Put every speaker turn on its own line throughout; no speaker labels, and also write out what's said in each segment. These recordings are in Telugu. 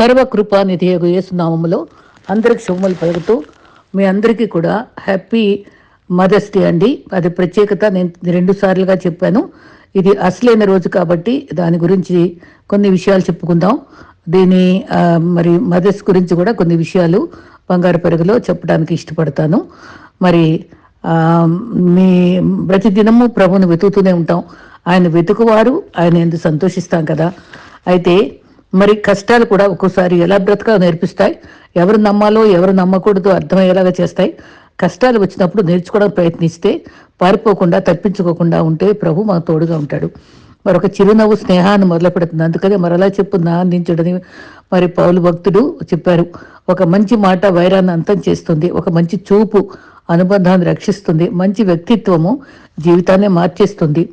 సర్వకృపా నిధియగు యేసునామములో అందరికి శుభములు పలుకుతూ మీ అందరికీ కూడా హ్యాపీ మదర్స్ డే అండి. అది ప్రత్యేకత నేను రెండు సార్లుగా చెప్పాను. ఇది అసలైన రోజు కాబట్టి దాని గురించి కొన్ని విషయాలు చెప్పుకుందాం. దీని మరి మదర్స్ గురించి కూడా కొన్ని విషయాలు బంగారు పెరుగులో చెప్పడానికి ఇష్టపడతాను. మరి మీ ప్రతిదినము ప్రభుని వెతుకుతూనే ఉంటాం. ఆయన వెతుకువారు ఆయన ఎందుకు సంతోషిస్తాం కదా. అయితే మరి కష్టాలు కూడా ఒక్కోసారి ఎలా బ్రతకాలో నేర్పిస్తాయి. ఎవరు నమ్మాలో ఎవరు నమ్మకూడదో అర్థమయ్యేలాగా చేస్తాయి. కష్టాలు వచ్చినప్పుడు నేర్చుకోవడానికి ప్రయత్నిస్తే పారిపోకుండా తప్పించుకోకుండా ఉంటే ప్రభు మాకు తోడుగా ఉంటాడు. మరొక చిరునవ్వు స్నేహాన్ని మొదలు పెడుతుంది అందుకనే మరలా చెప్పు నా అందించడని మరి పౌలు భక్తుడు చెప్పారు. ఒక మంచి మాట వైరాన్ని అంతం చేస్తుంది. ఒక మంచి చూపు అనుబంధాన్ని రక్షిస్తుంది. మంచి వ్యక్తిత్వము జీవితాన్ని మార్చేస్తుంది.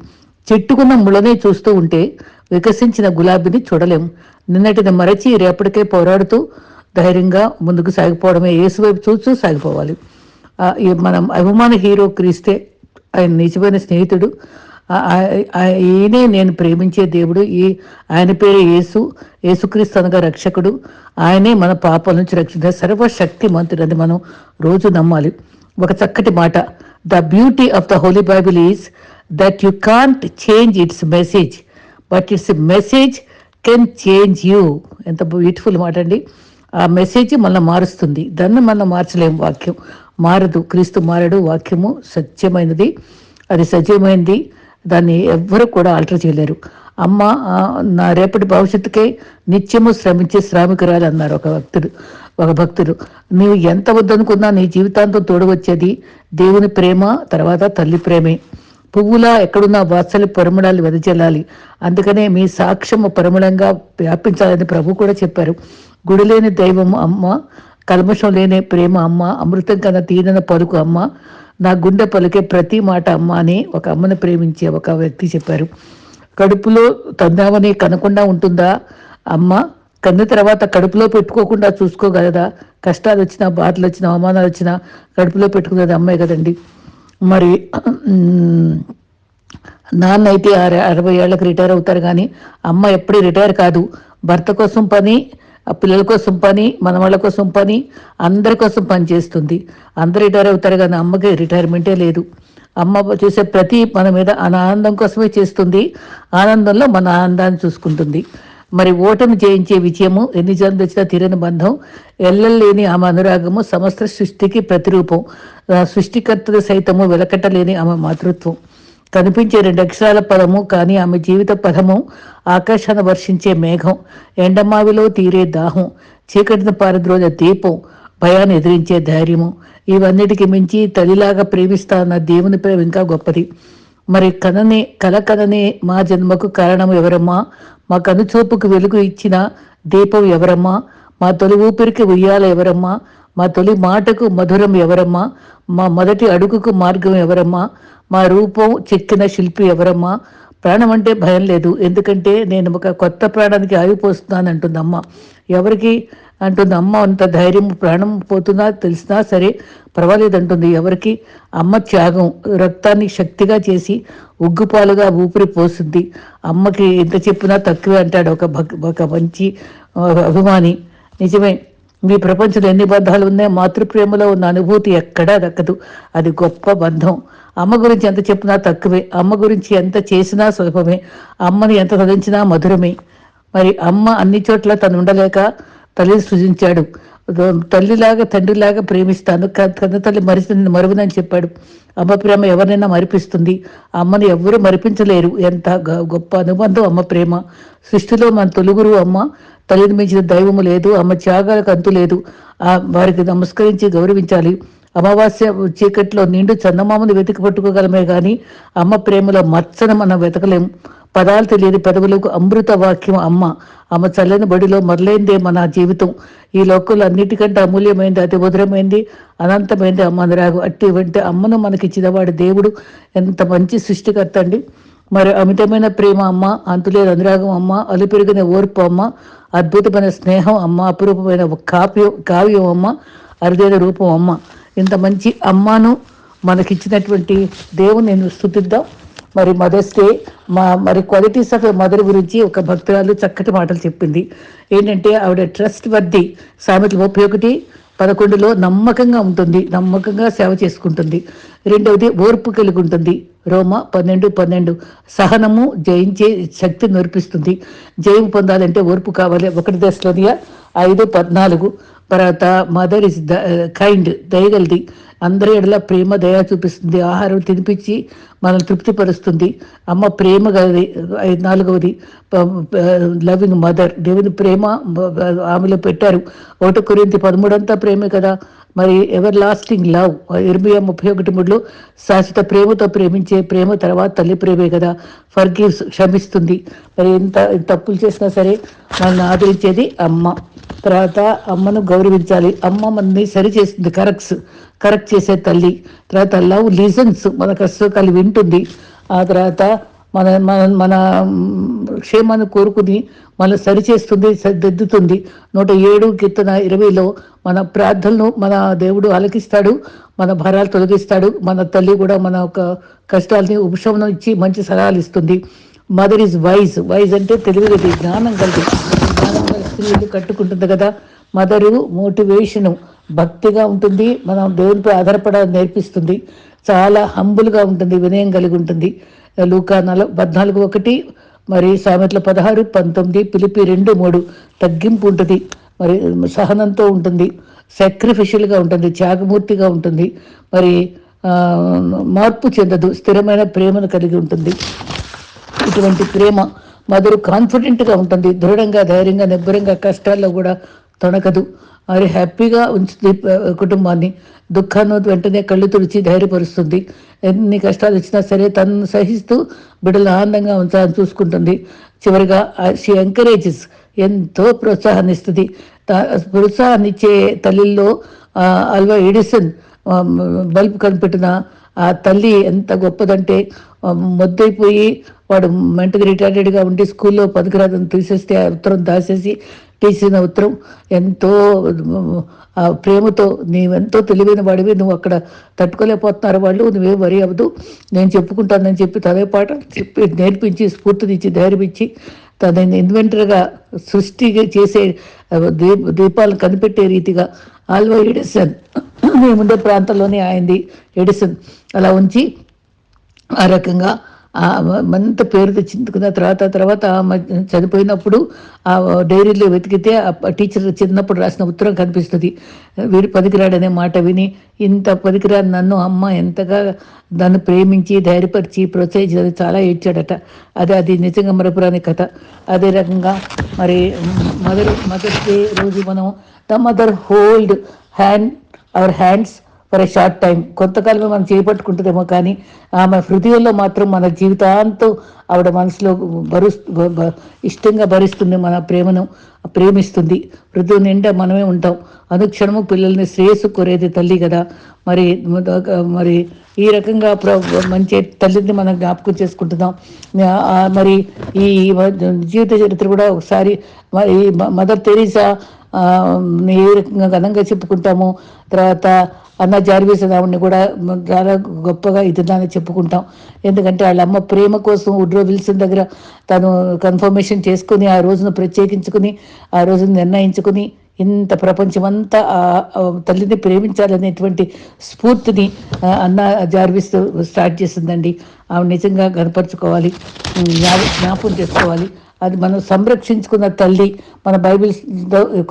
చెట్టుకున్న ముళ్ళనే చూస్తూ ఉంటే వికసించిన గులాబీని చూడలేం. నిన్నటిని మరచి రేపటికే పోరాడుతూ ధైర్యంగా ముందుకు సాగిపోవడమే యేసు చూస్తూ సాగిపోవాలి. మనం అభిమాన హీరో క్రీస్తే ఆయన నిజమైన స్నేహితుడు. ఈయనే నేను ప్రేమించే దేవుడు. ఈ ఆయన పేరు యేసు. యేసుక్రీస్తు అనగా రక్షకుడు. ఆయనే మన పాపాల నుంచి రక్షించే సర్వశక్తి మంత్రుడు అని మనం రోజు నమ్మాలి. ఒక చక్కటి మాట. The beauty of the holy Bible is that you can't change its message. But its message can change you? ఎంత బ్యూటిఫుల్ మాట అండి. ఆ మెసేజ్ మనల్ని మారుస్తుంది. దాన్ని మనం మార్చలేము వాక్యం. మారదు. క్రీస్తు మారడు. వాక్యము సత్యమైనది. అది సజీవమైంది. దాన్ని ఎవ్వరూ కూడా ఆల్టర్ చేయలేరు. అమ్మ నా రేపటి భవిష్యత్తుకే నిత్యము శ్రమించే శ్రామికురాలు అన్నారు ఒక భక్తుడు. ఒక భక్తుడు. నీవు ఎంత వద్దనుకున్నా నీ జీవితాంతం తోడు వచ్చేది దేవుని ప్రేమ తర్వాత తల్లి ప్రేమే. పువ్వులా ఎక్కడున్న వాత్సల్య పరిమళాలు వెదజల్లాలి. అందుకనే మీ సాక్ష్యము పరిమళంగా వ్యాపించాలని ప్రభు కూడా చెప్పారు. గుడి లేని దైవం అమ్మ కల్మషం లేని ప్రేమ అమ్మ అమృతం కన్నా తీరన పలుకు అమ్మ నా గుండె పలికే ప్రతి మాట అమ్మ అని ఒక అమ్మను ప్రేమించే ఒక వ్యక్తి చెప్పారు. కడుపులో తందామని కనకుండా ఉంటుందా? అమ్మ కన్న తర్వాత కడుపులో పెట్టుకోకుండా చూసుకోగలదా? కష్టాలు వచ్చినా బాధలు వచ్చినా అవమానాలు వచ్చినా కడుపులో పెట్టుకునేది అమ్మాయి కదండి. మరి నాన్న అయితే అరవై ఏళ్ళకి రిటైర్ అవుతారు కానీ అమ్మ ఎప్పుడూ రిటైర్ కాదు. భర్త కోసం పని ఆ పిల్లల కోసం పని మనవాళ్ళ కోసం పని అందరి కోసం పని చేస్తుంది. అందరు రిటైర్ అవుతారు కానీ అమ్మకి రిటైర్మెంటే లేదు. అమ్మ చేసే ప్రతి మన మీద ఆనందం కోసమే చేస్తుంది. ఆనందంలో మన ఆనందాన్ని చూసుకుంటుంది. మరి ఓటమి జయించే విజయము ఎన్ని జన్మలు వచ్చినా తీరని బంధం ఎల్లలేని ఆమె అనురాగము సమస్త సృష్టికి ప్రతిరూపం సృష్టికర్త సైతము వెలకట్టలేని ఆమె మాతృత్వం. కనిపించే రెండు అక్షరాల పదము కానీ ఆమె జీవిత పదము ఆకాశాన్ని వర్షించే మేఘం ఎండమావిలో తీరే దాహం చీకటిని పారద్రోజ దీపం భయాన్ని ఎదిరించే ధైర్యము. ఇవన్నిటికి మించి తల్లిలాగా ప్రేమిస్తా అన్న దేవుని ప్రేమ ఇంకా గొప్పది. మరి కథనే కల కథనే మా జన్మకు కారణం ఎవరమ్మా? మా కనుచూపుకు వెలుగు ఇచ్చిన దీపం ఎవరమ్మా? మా తొలి ఊపిరికి ఉయ్యాల ఎవరమ్మా? మా తొలి మాటకు మధురం ఎవరమ్మా? మా మొదటి అడుగుకు మార్గం ఎవరమ్మా? మా రూపం చెక్కిన శిల్పి ఎవరమ్మా? ప్రాణం అంటే భయం లేదు. ఎందుకంటే నేను ఒక కొత్త ప్రాణానికి ఆగిపోస్తున్నాను అంటుందమ్మ ఎవరికి? అంటుంది అమ్మ అంత ధైర్యం ప్రాణం పోతున్నా తెలిసినా సరే పర్వాలేదు అంటుంది ఎవరికి? అమ్మ త్యాగం రక్తాన్ని శక్తిగా చేసి ఉగ్గుపాలుగా ఊపిరి పోస్తుంది. అమ్మకి ఎంత చెప్పినా తక్కువే అంటాడు ఒక భక్ ఒక మంచి అభిమాని. నిజమే మీ ప్రపంచంలో ఎన్ని బంధాలు ఉన్నాయో మాతృప్రేమలో ఉన్న అనుభూతి ఎక్కడా దక్కదు. అది గొప్ప బంధం. అమ్మ గురించి ఎంత చెప్పినా తక్కువే. అమ్మ గురించి ఎంత చేసినా సులభమే. అమ్మని ఎంత చదివించినా మధురమే. మరి అమ్మ అన్ని చోట్ల తను ఉండలేక తల్లిని సృజించాడు. తల్లిలాగా తండ్రిలాగా ప్రేమిస్తాను. కన్న తల్లి మరిచింది మరువునని చెప్పాడు. అమ్మ ప్రేమ ఎవరినైనా మరిపిస్తుంది. అమ్మని ఎవ్వరూ మరిపించలేరు. ఎంత గ- గొప్ప అనుబంధం అమ్మ ప్రేమ. సృష్టిలో మన తొలుగురు అమ్మ తల్లిని మించిన దైవము లేదు. అమ్మ త్యాగాలకు అంతు లేదు. వారికి నమస్కరించి గౌరవించాలి. అమావాస్య చీకట్లో నిండు చందమామను వెతికి పట్టుకోగలమే గాని అమ్మ ప్రేమలో మచ్చన మనం వెతకలేం. పదాలు తెలియని పెదవులకు అమృత వాక్యం అమ్మ. అమ్మ చల్లని బడిలో మరలైందే మన జీవితం. ఈ లోకంలో అన్నిటికంటే అమూల్యమైంది అతి మధురమైంది అనంతమైంది అమ్మ అనురాగం అట్టి వెంట అమ్మను మనకి వాడు దేవుడు. ఎంత మంచి సృష్టికర్త అండి. మరి అమితమైన ప్రేమ అమ్మ అంతులేని అనురాగం అమ్మ అలుపెరిగిన ఓర్పు అమ్మ అద్భుతమైన స్నేహం అమ్మ అపురూపమైన కావ్యం కావ్యం అమ్మ అరుదైన రూపం అమ్మ. ఇంత మంచి అమ్మను మనకిచ్చినటువంటి దేవుని నేను స్థుతిద్దాం. మరి మదర్స్ డే మా మరి క్వాలిటీస్ ఆఫ్ మదర్ గురించి ఒక భక్తురాలు చక్కటి మాటలు చెప్పింది. ఏంటంటే ఆవిడ ట్రస్ట్ వర్ది సామెతలు ముప్పై ఒకటి పదకొండులో నమ్మకంగా ఉంటుంది నమ్మకంగా సేవ చేసుకుంటుంది. రెండవది ఓర్పు కలిగి ఉంటుంది. రోమ పన్నెండు పన్నెండు. సహనము జయించే శక్తి నేర్పిస్తుంది. జయం పొందాలంటే ఓర్పు కావాలి. ఒకటి దశలోనియా ఐదు పద్నాలుగు. తర్వాత మదర్ ఇస్ ద కైండ్ దయగలది. అందరి ఎడల ప్రేమ దయ చూపిస్తుంది. ఆహారం తినిపించి మనల్ని తృప్తిపరుస్తుంది. అమ్మ ప్రేమ గలది ఐదు నాలుగవది. లవింగ్ మదర్ దేవుని ప్రేమ ఆమెలో పెట్టారు. ఒకటి కొరింది పదమూడంతా ప్రేమే కదా. మరి ఎవర్ లాస్టింగ్ లవ్ ఇరవై ముప్పై ఒకటి మూడులో శాశ్వత ప్రేమతో ప్రేమించే ప్రేమ తర్వాత తల్లి ప్రేమే కదా. ఫర్గివ్స్ క్షమిస్తుంది. మరి ఎంత తప్పులు చేసినా సరే మనల్ని ఆదరించేది అమ్మ. తర్వాత అమ్మను గౌరవించాలి. అమ్మ మనని సరి చేస్తుంది కరెక్ట్స్ కరెక్ట్ చేసే తల్లి. తర్వాత లవ్ లీజన్స్ మన కష్టాలు వింటుంది ఆ తర్వాత మన మన మన క్షేమాన్ని కోరుకుని మన సరిచేస్తుంది సరిదిద్దుతుంది. నూట ఏడు కీర్తన ఇరవైలో మన ప్రార్థనలు మన దేవుడు అలకిస్తాడు మన భారాలు తొలగిస్తాడు. మన తల్లి కూడా మన ఒక కష్టాలని ఉపశమనం ఇచ్చి మంచి సలహాలు ఇస్తుంది. మదర్ ఈజ్ వైజ్ వైజ్ అంటే తెలివిగది జ్ఞానం కలిగి స్త్రీలు కట్టుకుంటుంది కదా మదరు మోటివేషను భక్తిగా ఉంటుంది మనం దేవునిపై ఆధారపడాలని నేర్పిస్తుంది. చాలా హంబుల్గా ఉంటుంది వినయం కలిగి ఉంటుంది. లూకా నల పద్నాలుగు ఒకటి మరి సామెతల పదహారు పంతొమ్మిది పిలిపి రెండు మూడు తగ్గింపు ఉంటుంది. మరి సహనంతో ఉంటుంది సాక్రిఫిషియల్గా ఉంటుంది త్యాగమూర్తిగా ఉంటుంది. మరి మార్పు చెందదు స్థిరమైన ప్రేమను కలిగి ఉంటుంది. ఇటువంటి ప్రేమ మధురు కాన్ఫిడెంట్గా ఉంటుంది. దృఢంగా ధైర్యంగా నిబ్బరంగా కష్టాల్లో కూడా తొణకదు. మరి హ్యాపీగా ఉంచుతుంది కుటుంబాన్ని. దుఃఖాన్ని వెంటనే కళ్ళు తుడిచి ధైర్యపరుస్తుంది. ఎన్ని కష్టాలు వచ్చినా సరే తనను సహిస్తూ బిడ్డలు ఆనందంగా ఉంచాలని చూసుకుంటుంది. చివరిగా షీ ఎంకరేజెస్ ఎంతో ప్రోత్సాహాన్ని ఇస్తుంది ప్రోత్సాహాన్ని ఇచ్చే తల్లిల్లో అల్వా ఎడిసన్ బల్బ్ కనిపెట్టిన ఆ తల్లి ఎంత గొప్పదంటే మొద్దైపోయి వాడు మెంటగా రిటైర్డెడ్గా ఉండి స్కూల్లో పనికిరాదని తీసేస్తే ఆ ఉత్తరం దాసేసి తీసిన ఉత్తరం ఎంతో ప్రేమతో నీవెంతో తెలివైన వాడివి నువ్వు అక్కడ తట్టుకోలేకపోతున్నారు వాళ్ళు నువ్వే వరి అవ్వదు. నేను చెప్పుకుంటానని చెప్పి తదే పాట చెప్పి నేర్పించి స్ఫూర్తినిచ్చి ధైర్యమిచ్చి తనని ఇన్వెంటర్గా సృష్టి చేసే దీప దీపాలను కనిపెట్టే రీతిగా ఆల్వా ఎడిసన్ మేముండే ప్రాంతంలోనే ఆయనది ఎడిసన్ అలా ఉంచి ఆ రకంగా అంత పేరు తెచ్చుకున్న తర్వాత తర్వాత చనిపోయినప్పుడు ఆ డైరీలో వెతికితే ఆ టీచర్ చిన్నప్పుడు రాసిన ఉత్తరం కనిపిస్తుంది. వీడు పదికిరాడనే మాట విని ఇంత పదికిరాడు నన్ను అమ్మ ఎంతగా దాన్ని ప్రేమించి ధైర్యపరిచి ప్రోత్సహించి చాలా ఏడ్చాడట. అదే అది నిజంగా మరపురాని కథ. అదే రకంగా మరి మదర్ మదర్ డే రోజు మనం the mother hold hand our hands for a short time కొంతకాలమే మనం చేపట్టుకుంటుందేమో కానీ ఆమె హృదయంలో మాత్రం మన జీవితాంతం ఆవిడ మనసులో భరు ఇష్టంగా భరిస్తుంది మన ప్రేమను ప్రేమిస్తుంది. హృదయం నిండా మనమే ఉంటాం. అనుక్షణము పిల్లల్ని శ్రేయస్సు కోరేది తల్లి కదా. మరి మరి ఈ రకంగా మంచి తల్లిని మనం జ్ఞాపకం చేసుకుంటున్నాం. మరి ఈ జీవిత చరిత్ర కూడా ఒకసారి మరి మదర్ తెరీసా ఏ రకంగా ఘనంగా చెప్పుకుంటాము తర్వాత అన్న జార్వీస్ కూడా చాలా గొప్పగా ఇదిదాన్ని చెప్పుకుంటాం. ఎందుకంటే వాళ్ళ అమ్మ ప్రేమ కోసం ఉడ్రో విల్సన్ దగ్గర తను కన్ఫర్మేషన్ చేసుకుని ఆ రోజును ప్రత్యేకించుకుని ఆ రోజును నిర్ణయించుకుని ఇంత ప్రపంచమంతా తల్లిని ప్రేమించాలనేటువంటి స్ఫూర్తిని అన్న జార్విస్ స్టార్ట్ చేసిందండి. ఆమె నిజంగా కనపరుచుకోవాలి జ్ఞాపకం చేసుకోవాలి. అది మనం సంరక్షించుకున్న తల్లి మన బైబిల్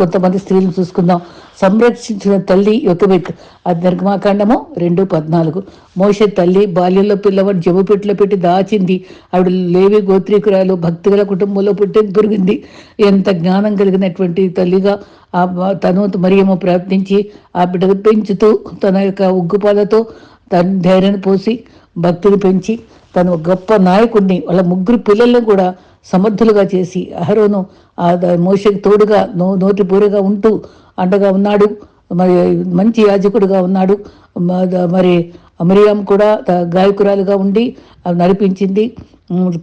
కొంతమంది స్త్రీలు చూసుకుందాం. సంరక్షించిన తల్లి యొక్కబెట్ అది నిర్గమాకాండము రెండు పద్నాలుగు. మోసే తల్లి బాల్యంలో పిల్లవాడు జబ్బు పెట్టి దాచింది. ఆవిడ లేవి గోత్రీకురాలు భక్తిగల కుటుంబంలో పుట్టి పెరిగింది. ఎంత జ్ఞానం కలిగినటువంటి తల్లిగా ఆ తను మరియమ్మ ప్రార్థించి ఆ బిడ్డను పెంచుతూ తన యొక్క ఉగ్గుపాలతో తన ధైర్యాన్ని పోసి భక్తిని పెంచి తను గొప్ప నాయకుడిని వాళ్ళ ముగ్గురు పిల్లలను కూడా సమర్థులుగా చేసి అహరోను ఆ మోషకి తోడుగా నో నోటి పూరగా ఉంటూ అండగా ఉన్నాడు. మరి మంచి యాజకుడుగా ఉన్నాడు. మరి అమరియాం కూడా గాయకురాలుగా ఉండి నడిపించింది.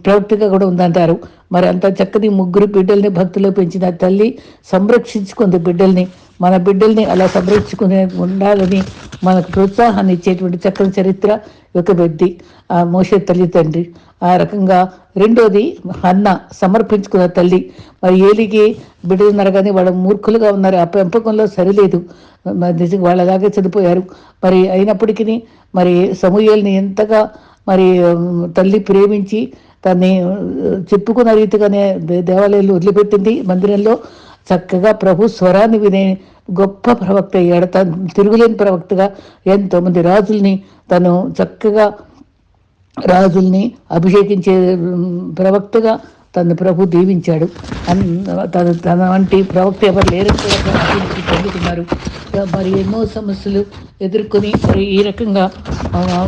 ప్రవక్తగా కూడా ఉందంటారు. మరి అంత చక్కని ముగ్గురు బిడ్డల్ని భక్తిలో పెంచిన తల్లి సంరక్షించుకుంది బిడ్డల్ని. మన బిడ్డల్ని అలా సంరక్షించుకునే ఉండాలని మనకు ప్రోత్సాహాన్ని ఇచ్చేటువంటి చక్కని చరిత్ర యొక్క వ్యక్తి ఆ మోసే తల్లి తండ్రి. ఆ రకంగా రెండోది అన్న సమర్పించుకున్న తల్లి. మరి ఏలికి బిడ్డలు ఉన్నారు కానీ వాళ్ళు మూర్ఖులుగా ఉన్నారు. ఆ పెంపకంలో సరిలేదు. నిజంగా వాళ్ళలాగే చనిపోయారు. మరి అయినప్పటికీ మరి సమూహల్ని ఎంతగా మరి తల్లి ప్రేమించి తన్ని చెప్పుకున్న రీతిగానే దేవాలయాలు వదిలిపెట్టింది. మందిరంలో చక్కగా ప్రభు స్వరాన్ని వినే గొప్ప ప్రవక్త అయ్యాడు. తను తిరుగులేని ప్రవక్తగా ఎంతోమంది రాజుల్ని తను చక్కగా రాజుల్ని అభిషేకించే ప్రవక్తగా తను ప్రభు దీవించాడు. అన్- తన తన వంటి ప్రవక్త ఎవరు లేరని కూడా మరి ఎన్నో సమస్యలు ఎదుర్కొని మరి ఈ రకంగా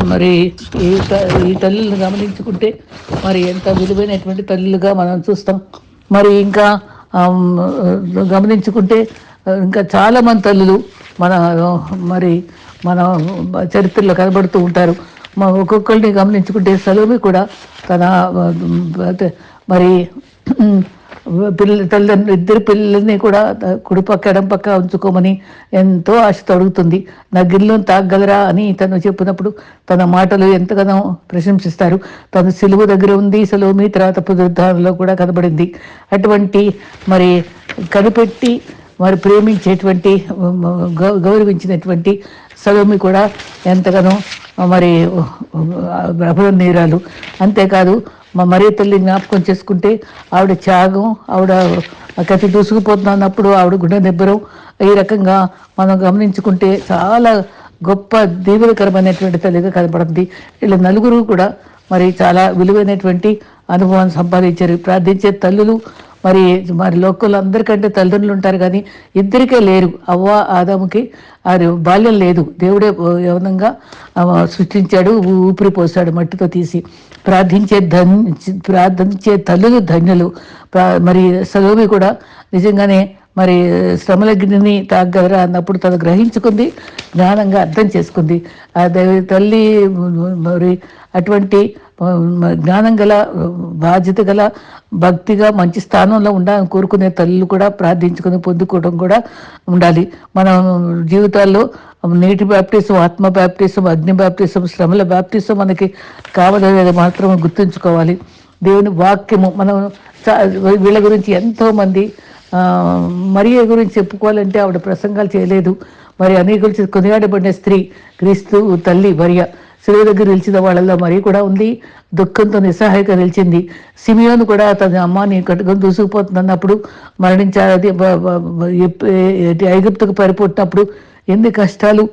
మరి ఈ త- ఈ తల్లులను గమనించుకుంటే మరి ఎంత విలువైనటువంటి తల్లులుగా మనం చూస్తాం. మరి ఇంకా గమనించుకుంటే ఇంకా చాలామంది తల్లులు మన మరి మన చరిత్రలో కనబడుతూ ఉంటారు. మా ఒక్కొక్కరిని గమనించుకుంటే సెలవు కూడా తన మరి పిల్ల తల్లిదండ్రులు ఇద్దరు పిల్లల్ని కూడా కుడిపక్క ఎడం పక్క ఉంచుకోమని ఎంతో ఆశతో అడుగుతుంది. నా గిల్లను తాగలరా అని తను చెప్పినప్పుడు తన మాటలు ఎంతగానో ప్రశంసిస్తారు. తను సిలువు దగ్గర ఉంది సలోమి తర్వాత పునరుద్ధారంలో కూడా కనబడింది. అటువంటి మరి కనిపెట్టి మరి ప్రేమించేటువంటి గౌ- గౌరవించినటువంటి సదోమి కూడా ఎంతగానో మరి అభినందనీయురాలు అంతేకాదు మా మరీ తల్లి జ్ఞాపకం చేసుకుంటే ఆవిడ త్యాగం ఆవిడ కతి దూసుకుపోతున్నప్పుడు ఆవిడ గుండె నిబ్బరం. ఈ రకంగా మనం గమనించుకుంటే చాలా గొప్ప దీవులకరమైనటువంటి తల్లిగా కనపడుతుంది వీళ్ళ నలుగురు కూడా మరి చాలా విలువైనటువంటి అనుభవాన్ని సంపాదించారు. ప్రార్థించే తల్లులు మరి మరి లోకంలో అందరికంటే తల్లిదండ్రులు ఉంటారు కానీ ఇద్దరికే లేరు. అవ్వ ఆదాముకి అది బాల్యం లేదు. దేవుడే యవనంగా సృష్టించాడు ఊ- ఊపిరి పోసాడు మట్టితో తీసి. ప్రార్థించే ధన్ ప్రార్థించే తల్లులు ధన్యులు. మరి సలోమి కూడా నిజంగానే మరి శ్రమల గిన్నెని తాగలరా అన్నప్పుడు తను గ్రహించుకుంది జ్ఞానంగా అర్థం చేసుకుంది. ఆ దేవి తల్లి మరి అటువంటి జ్ఞానం గల బాధ్యత గల భక్తిగా మంచి స్థానంలో ఉండాలని కోరుకునే తల్లులు కూడా ప్రార్థించుకుని పొందుకోవడం కూడా ఉండాలి. మనం జీవితం జీవితాల్లో నీటి బ్యాప్టిజం ఆత్మ బ్యాప్టిజం అగ్ని బ్యాప్టిజం శ్రమల బ్యాప్టిజం మనకి కావాలనేది మాత్రం గుర్తుంచుకోవాలి. దేవుని వాక్యము మనం వీళ్ళ గురించి ఎంతోమంది మరియ గురించి చెప్పుకోవాలంటే ఆవిడ ప్రసంగాలు చేయలేదు. మరి అనేక గురించి కొనియాడబడిన స్త్రీ క్రీస్తు తల్లి మరియ శిలువ దగ్గర నిలిచిన వాళ్ళల్లో మరి కూడా ఉంది. దుఃఖంతో నిస్సహాయక నిలిచింది. సిమియోను కూడా తన అమ్మని కట్టుకొని దూసుకుపోతుంది అన్నప్పుడు మరణించాలి ఐగుప్తుకు పరిపోతున్నప్పుడు ఎన్ని కష్టాలు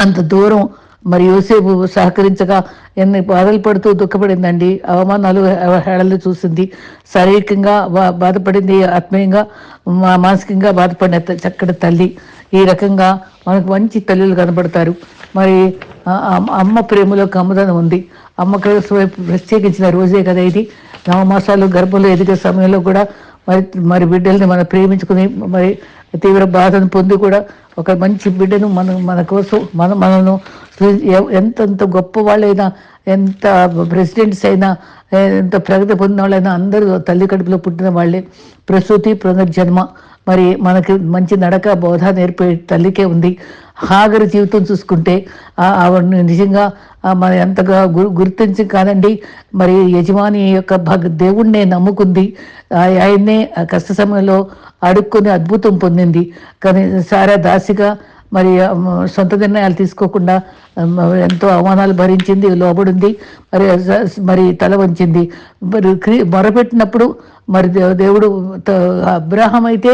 అంత దూరం మరి యోసేపు సహకరించగా ఎన్ని బాధలు పడుతూ దుఃఖపడిందండి. అవమానాలు హేళలు చూసింది. శారీరకంగా బా- బాధపడింది ఆత్మీయంగా మా- మానసికంగా బాధపడిన చక్కటి తల్లి. ఈ రకంగా మనకు మంచి తల్లులు కనబడతారు. మరి అమ్మ- ప్రేమలో కమ్మదనం ఉంది. అమ్మ ప్రత్యేకించిన రోజే కదా ఇది. నవమాసాలు గర్భంలో ఎదిగే సమయంలో కూడా మరి మరి బిడ్డల్ని మనం ప్రేమించుకుని మరి తీవ్ర బాధను పొంది కూడా ఒక మంచి బిడ్డను మనం మన కోసం మన మనను ఎంతెంత గొప్ప వాళ్ళైనా ఎంత ప్రెసిడెంట్స్ అయినా ఎంత ప్రగతి పొందిన వాళ్ళైనా అందరూ తల్లి కడుపులో పుట్టిన వాళ్ళే. ప్రసూతి పునర్జన్మ మరి మనకి మంచి నడక బోధ నేర్పే తల్లికే ఉంది. హాగరి జీవితం చూసుకుంటే ఆవిడని నిజంగా మన ఎంతగా గుర్తించి కాదండి. మరి యజమాని యొక్క భగ దేవుణ్ణే నమ్ముకుంది. ఆ- ఆయన్నే కష్ట సమయంలో అడుక్కుని అద్భుతం పొందింది. కానీ సారా దాసిగా మరి సొంత నిర్ణయాలు తీసుకోకుండా ఎంతో అవమానాలు భరించింది లోబడింది. మరి మరి తల వంచింది. మరి మొరపెట్టినప్పుడు మరి దేవుడు త- అబ్రాహం అయితే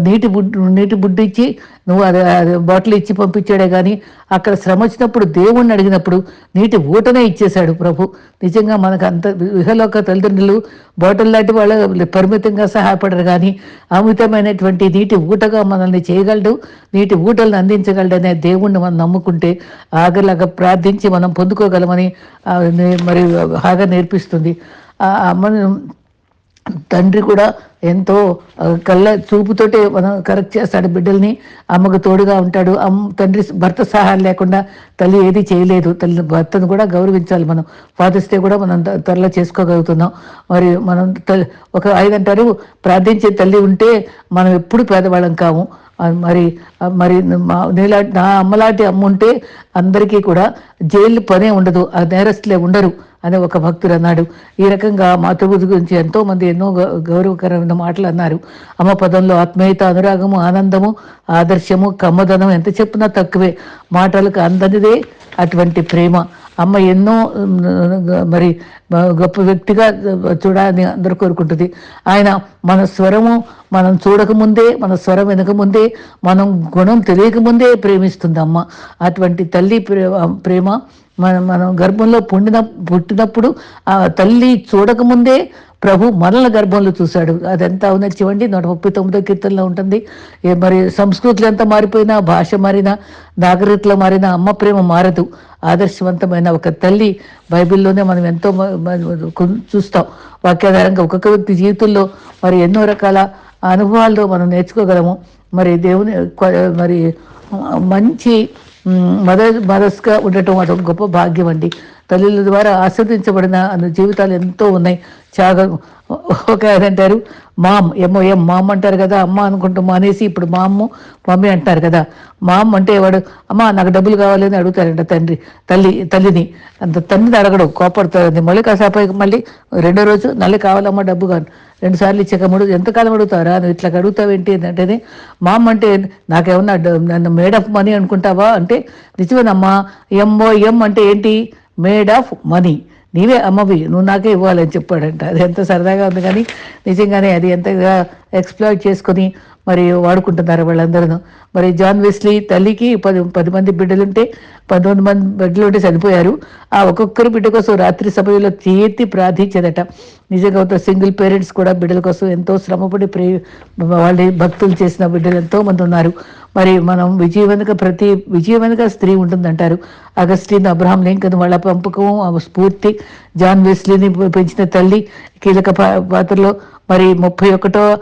నీటి బుడ్డు నీటి బుడ్డు ఇచ్చి నువ్వు అది బాటిల్ ఇచ్చి పంపించాడే కానీ అక్కడ శ్రమ వచ్చినప్పుడు దేవుణ్ణి అడిగినప్పుడు నీటి ఊటనే ఇచ్చేశాడు ప్రభు. నిజంగా మనకు అంత విహలోక తల్లిదండ్రులు బాటిల్ లాంటి వాళ్ళు పరిమితంగా సహాయపడరు కానీ అమితమైనటువంటి నీటి ఊటగా మనల్ని చేయగలడు. నీటి ఊటలను అందించగలడు అనే దేవుణ్ణి మనం నమ్ముకుంటే ఆగలాగా ప్రార్థించి మనం పొందుకోగలమని మరి హాగా నేర్పిస్తుంది. మనం తండ్రి కూడా ఎంతో కళ్ళ చూపుతోటే మనం కరెక్ట్ చేస్తాడు బిడ్డల్ని. అమ్మకు తోడుగా ఉంటాడు. అమ్మ తండ్రి భర్త సహాయం లేకుండా తల్లి ఏది చేయలేదు. తల్లి భర్తను కూడా గౌరవించాలి మనం. ఫాదర్స్ డే కూడా మనం త్వరలో చేసుకోగలుగుతున్నాం. మరి మనం ఒక ఆయన అంటారు ప్రార్థించే తల్లి ఉంటే మనం ఎప్పుడు పేదవాళ్ళం కాము. మరి మరి మా నా అమ్మలాంటి అమ్మ ఉంటే అందరికీ కూడా జైలు పనే ఉండదు. ఆ నేరస్తులే ఉండరు. అని ఒక భక్తుడు అన్నాడు. ఈ రకంగా మాతృబుద్ధి గురించి ఎంతో మంది ఎన్నో గౌ- గౌరవకరమైన మాటలు అన్నారు. అమ్మ పదంలో ఆత్మీయత అనురాగము ఆనందము ఆదర్శము కమ్మదనం ఎంత చెప్పినా తక్కువే. మాటలకు అందనిదే అటువంటి ప్రేమ. అమ్మ ఎన్నో మరి గొప్ప వ్యక్తిగా చూడాలని అందరూ కోరుకుంటుంది. ఆయన మన స్వరము మనం చూడకముందే మన స్వరం వినకముందే మనం గుణం తెలియకముందే ప్రేమిస్తుంది అమ్మ. అటువంటి తల్లి ప్రే- ప్రేమ మనం మనం గర్భంలో పుండిన పుట్టినప్పుడు ఆ తల్లి చూడకముందే ప్రభు మనల గర్భంలో చూశాడు. అదంతా అవునచ్చివండి నూట ముప్పై తొమ్మిదో కీర్తనలో ఉంటుంది. ఏ మరి సంస్కృతులు ఎంత మారిపోయినా భాష మారినా నాగరికతలో మారినా అమ్మ ప్రేమ మారదు. ఆదర్శవంతమైన ఒక తల్లి బైబిల్లోనే మనం ఎంతో చూస్తాం. వాక్యాధారంగా ఒక్కొక్క వ్యక్తి జీవితంలో మరి ఎన్నో రకాల అనుభవాల్లో మనం నేర్చుకోగలము. మరి దేవుని మరి మంచి మ్, మద మదస్గా ఉండటం అదొక గొప్ప భాగ్యం అండి. తల్లుల ద్వారా ఆస్వాదించబడిన అన్న జీవితాలు ఎంతో ఉన్నాయి. చాలా ఒక ఆయన అంటారు మామ్ ఏమో ఏం మామ్ అంటారు కదా అమ్మ అనుకుంటూ మానేసి ఇప్పుడు మా అమ్మ మమ్మీ అంటారు కదా మామ్ అంటే వాడు అమ్మ నాకు డబ్బులు కావాలని అడుగుతారంట తండ్రి తల్లి తల్లిని. అంత తండ్రిని అడగడు కోపడతారు మళ్ళీ కాసేపు మళ్ళీ రెండో రోజు మళ్ళీ కావాలమ్మా డబ్బు కాను రెండు సార్లు ఇచ్చాక మూడు ఎంతకాలం అడుగుతారా నువ్వు ఇట్లా అడుగుతావేంటి అంటేనే మా అమ్మ అంటే నాకేమన్నా నన్ను మేడ్ ఆఫ్ మనీ అనుకుంటావా? అంటే నిజమేనమ్మా ఎంఓ ఎం అంటే ఏంటి? Made of money. నీవే అమ్మవి నువ్వు నాకే ఇవ్వాలని చెప్పాడంట. అది ఎంత సరదాగా ఉంది కానీ నిజంగానే అది ఎంతగా ఎక్స్ప్లోర్ చేసుకొని మరి వాడుకుంటున్నారు వాళ్ళందరూ. మరి జాన్ వెస్లీ తల్లికి పది పది మంది బిడ్డలుంటే పంతొమ్మిది మంది బిడ్డలు ఉంటే చనిపోయారు. ఆ ఒక్కొక్కరు బిడ్డ కోసం రాత్రి సమయంలో తీర్తి ప్రార్థించేదట. నిజంగా ఒక సింగిల్ పేరెంట్స్ కూడా బిడ్డల కోసం ఎంతో శ్రమపడి ప్రే వాళ్ళ భక్తులు చేసిన బిడ్డలు ఎంతో మంది ఉన్నారు. మరి మనం విజయవంతక ప్రతి విజయవంతక స్త్రీ ఉంటుందంటారు. అగస్టిన్ అబ్రహాం లింకన్ వాళ్ళ పంపకం ఆ స్ఫూర్తి జాన్ వెస్లీని పెంచిన తల్లి కీలక పా- పాత్రలో మరి ముప్పై ఒకటో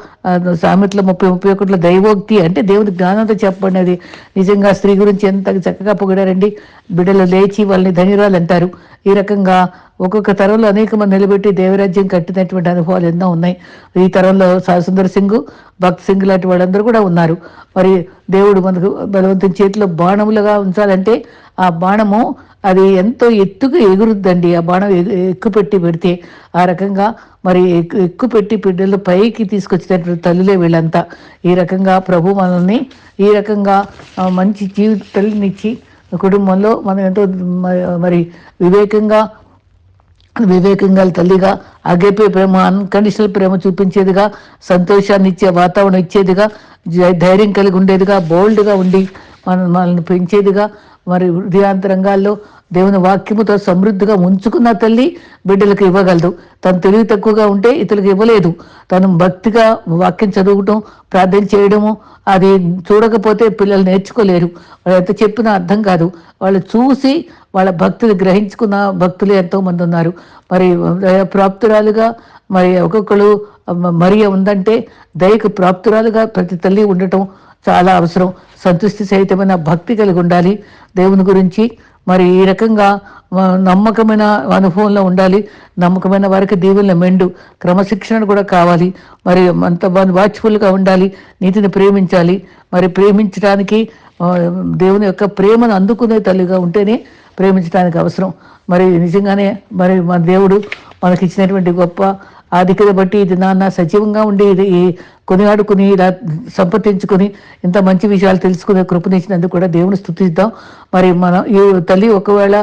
సామెతలో ముప్పై ముప్పై ఒకటిలో దైవోక్తి అంటే దేవుని జ్ఞానంతో చెప్పబడినది నిజంగా స్త్రీ గురించి ఎంత చక్కగా పొగిడారండి. బిడ్డలు లేచి వాళ్ళని ధనిరాలు అంటారు. ఈ రకంగా ఒక్కొక్క తరంలో అనేక మంది నిలబెట్టి దేవరాజ్యం కట్టినటువంటి అనుభవాలు ఎన్నో ఉన్నాయి. ఈ తరంలో సుందర్ సింగ్ భక్త్ సింగ్ లాంటి వాళ్ళందరూ కూడా ఉన్నారు. మరి దేవుడు మనకు బలవంతుని చేతిలో బాణములుగా ఉంచాలంటే ఆ బాణము అది ఎంతో ఎత్తుగా ఎగురుద్దండి. ఆ బాణం ఎక్కుపెట్టి పెట్టి పెడితే ఆ రకంగా మరి ఎక్కు పెట్టి బిడ్డలు పైకి తీసుకొచ్చినటువంటి తల్లులే వీళ్ళంతా. ఈ రకంగా ప్రభు మనల్ని ఈ రకంగా మంచి జీవిత తల్లినిచ్చి కుటుంబంలో మనం ఎంతో మరి వివేకంగా వివేకంగా తల్లిగా అగేపే ప్రేమ అన్కండిషనల్ ప్రేమ చూపించేదిగా సంతోషాన్ని ఇచ్చే వాతావరణం ఇచ్చేదిగా ధైర్యం కలిగి ఉండేదిగా బోల్డ్గా ఉండి మన మనల్ని పెంచేదిగా మరి హృదయాంతరంగాల్లో దేవుని వాక్యముతో సమృద్ధిగా ఉంచుకున్న తల్లి బిడ్డలకు ఇవ్వగలదు. తను తెలివి తక్కువగా ఉంటే ఇతరులకు ఇవ్వలేదు. తను భక్తిగా వాక్యం చదువుకోవటం ప్రార్థన చేయడము అది చూడకపోతే పిల్లలు నేర్చుకోలేరు. వాళ్ళు ఎంత చెప్పినా అర్థం కాదు. వాళ్ళు చూసి వాళ్ళ భక్తిని గ్రహించుకున్న భక్తులు ఎంతోమంది ఉన్నారు. మరి దయ ప్రాప్తురాలుగా మరి ఒక్కొక్కరు మరియ ఉందంటే దయకు ప్రాప్తురాలుగా ప్రతి తల్లి ఉండటం చాలా అవసరం. సంతృష్టి సహితమైన భక్తి కలిగి ఉండాలి. దేవుని గురించి మరి ఈ రకంగా నమ్మకమైన అనుభవంలో ఉండాలి. నమ్మకమైన వారికి దీవుల మెండు. క్రమశిక్షణ కూడా కావాలి. మరి అంత వాచ్ఫుల్గా ఉండాలి. నీతిని ప్రేమించాలి. మరి ప్రేమించడానికి దేవుని యొక్క ప్రేమను అందుకునే తల్లిగా ఉంటేనే ప్రేమించడానికి అవసరం. మరి నిజంగానే మరి మన దేవుడు మనకిచ్చినటువంటి గొప్ప ఆధిక్యత బట్టి ఇది నాన్న సజీవంగా ఉండి ఈ కొనియాడుకుని ఇలా సంపర్తించుకుని ఇంత మంచి విషయాలు తెలుసుకునే కృపనిచ్చినందుకు కూడా దేవుని స్థుతిద్దాం. మరి మనం ఈ తల్లి ఒకవేళ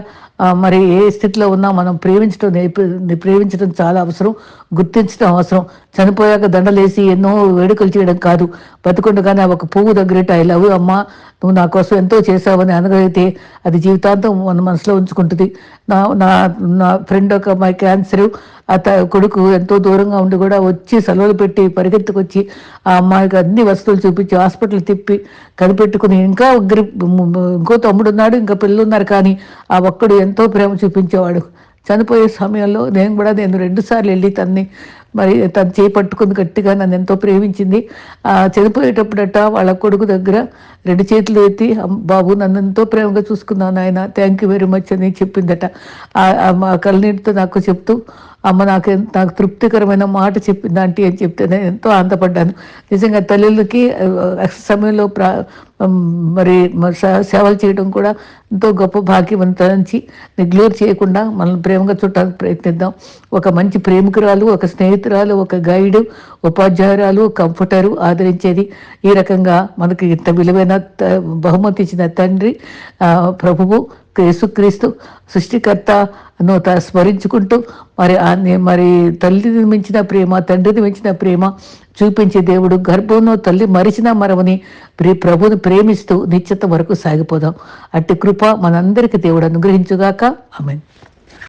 మరి ఏ స్థితిలో ఉన్నా మనం ప్రేమించడం నేర్పి ప్రేమించడం చాలా అవసరం గుర్తించడం అవసరం. చనిపోయాక దండలేసి ఎన్నో వేడుకలు చేయడం కాదు. బతుకుండగానే ఒక పువ్వు దగ్గరేట ఐ లవ్ అమ్మా నువ్వు నా కోసం ఎంతో చేసావని అనగలిగితే అది జీవితాంతం మన మనసులో ఉంచుకుంటుంది. నా నా నా ఫ్రెండ్ ఒక మై క్యాన్సర్ అత కొడుకు ఎంతో దూరంగా ఉండి కూడా వచ్చి సెలవులు పెట్టి పరిగెత్తుకొచ్చి ఆ అమ్మాయికి అన్ని వస్తువులు చూపించి హాస్పిటల్ తిప్పి కనిపెట్టుకుని ఇంకా ఇంకో తమ్ముడు ఉన్నాడు ఇంకా పిల్లలు ఉన్నారు కానీ ఆ ఒక్కడు ఎంతో ప్రేమ చూపించేవాడు. చనిపోయే సమయంలో నేను కూడా నేను రెండుసార్లు వెళ్ళి తన్ని మరి తను చేపట్టుకుంది గట్టిగా నన్ను ఎంతో ప్రేమించింది. ఆ చనిపోయేటప్పుడట వాళ్ళ కొడుకు దగ్గర రెండు చేతులు ఎత్తి బాబు నన్ను ఎంతో ప్రేమగా చూసుకున్నాను ఆయన థ్యాంక్ యూ వెరీ మచ్ అని చెప్పిందట. ఆ- మా కళ్ళనీటితో నాకు చెప్తూ అమ్మ నాకు నాకు తృప్తికరమైన మాట చెప్పింది ఆంటీ అని చెప్తే నేను ఎంతో ఆనందపడ్డాను. నిజంగా తల్లులకి సమయంలో ప్రా మరి మరి సేవలు చేయడం కూడా ఎంతో గొప్ప భాగ్యవంతానికి నెగ్లెక్ట్ చేయకుండా మనల్ని ప్రేమగా చుట్టానికి ప్రయత్నిద్దాం. ఒక మంచి ప్రేమికురాలు ఒక స్నేహితురాలు ఒక గైడు ఉపాధ్యాయురాలు కంఫర్టరు ఆదరించేది. ఈ రకంగా మనకి ఇంత విలువైన బహుమతి ఇచ్చిన తండ్రి ప్రభువు యేసుక్రీస్తు సృష్టికర్తను త- స్మరించుకుంటూ మరి ఆ మరి తల్లిని మించిన ప్రేమ తండ్రిని మించిన ప్రేమ చూపించే దేవుడు గర్భంలో తల్లి మరిచినా మరవని ప్రే ప్రభుని ప్రేమిస్తూ నిత్యత వరకు సాగిపోదాం. అట్టి కృప మనందరికీ దేవుడు అనుగ్రహించుగాక. ఆమెన్.